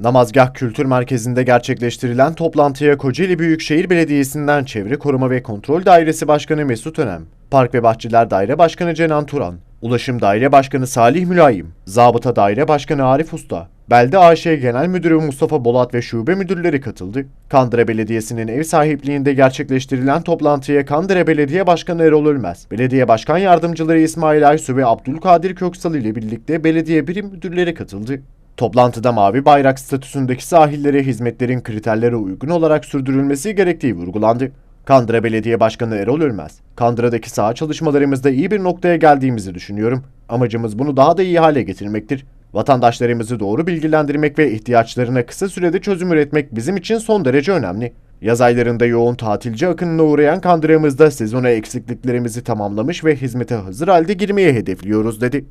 Namazgah Kültür Merkezi'nde gerçekleştirilen toplantıya Kocaeli Büyükşehir Belediyesi'nden Çevre Koruma ve Kontrol Dairesi Başkanı Mesut Önem, Park ve Bahçeler Daire Başkanı Cenan Turan, Ulaşım Daire Başkanı Salih Mülayim, Zabıta Daire Başkanı Arif Usta, Belde AŞ Genel Müdürü Mustafa Bolat ve şube müdürleri katıldı. Kandıra Belediyesi'nin ev sahipliğinde gerçekleştirilen toplantıya Kandıra Belediye Başkanı Erol Ölmez, Belediye Başkan Yardımcıları İsmail Aysu ve Abdülkadir Köksal ile birlikte belediye birim müdürleri katıldı. Toplantıda mavi bayrak statüsündeki sahillere hizmetlerin kriterlere uygun olarak sürdürülmesi gerektiği vurgulandı. Kandıra Belediye Başkanı Erol Ölmez, Kandıra'daki saha çalışmalarımızda iyi bir noktaya geldiğimizi düşünüyorum. Amacımız bunu daha da iyi hale getirmektir. Vatandaşlarımızı doğru bilgilendirmek ve ihtiyaçlarına kısa sürede çözüm üretmek bizim için son derece önemli. Yaz aylarında yoğun tatilci akınına uğrayan Kandıra'mızda sezona eksikliklerimizi tamamlamış ve hizmete hazır halde girmeye hedefliyoruz dedi.